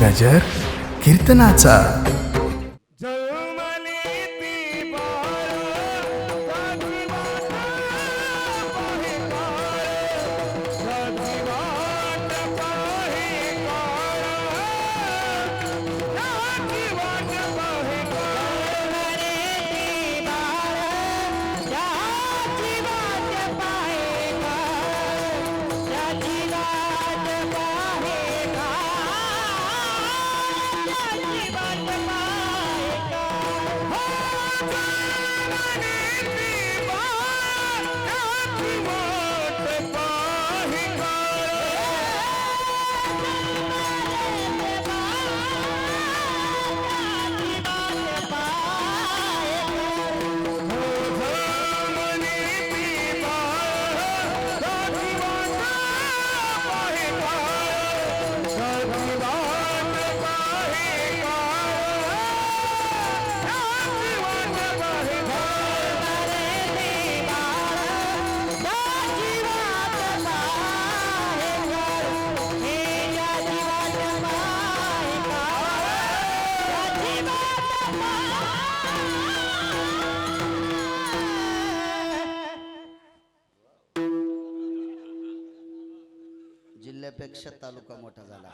गजर कीर्तनाचा. जिल्ह्यापेक्षा तालुका मोठा झाला.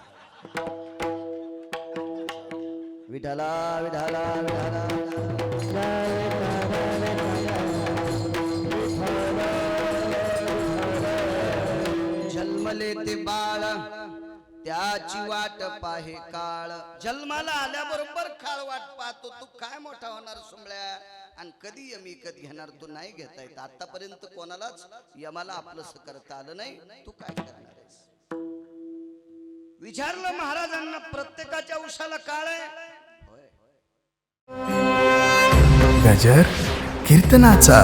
विठाला विठाला विठाला जन्मले ते बाळ त्याची वाट पाहे काळ. जन्माला आल्याबरोबर काळ वाट पाहतो. तू काय मोठा होणार सुमळ्या आणि कधी यमी कधी घेणार? तू नाही घेता येत. आतापर्यंत कोणालाच यमाला आपलंस करता आलं नाही. तू काय करणार आहेस? विचारलं महाराजांना प्रत्येकाच्या उशाला काळ आहे. गजर कीर्तनाचा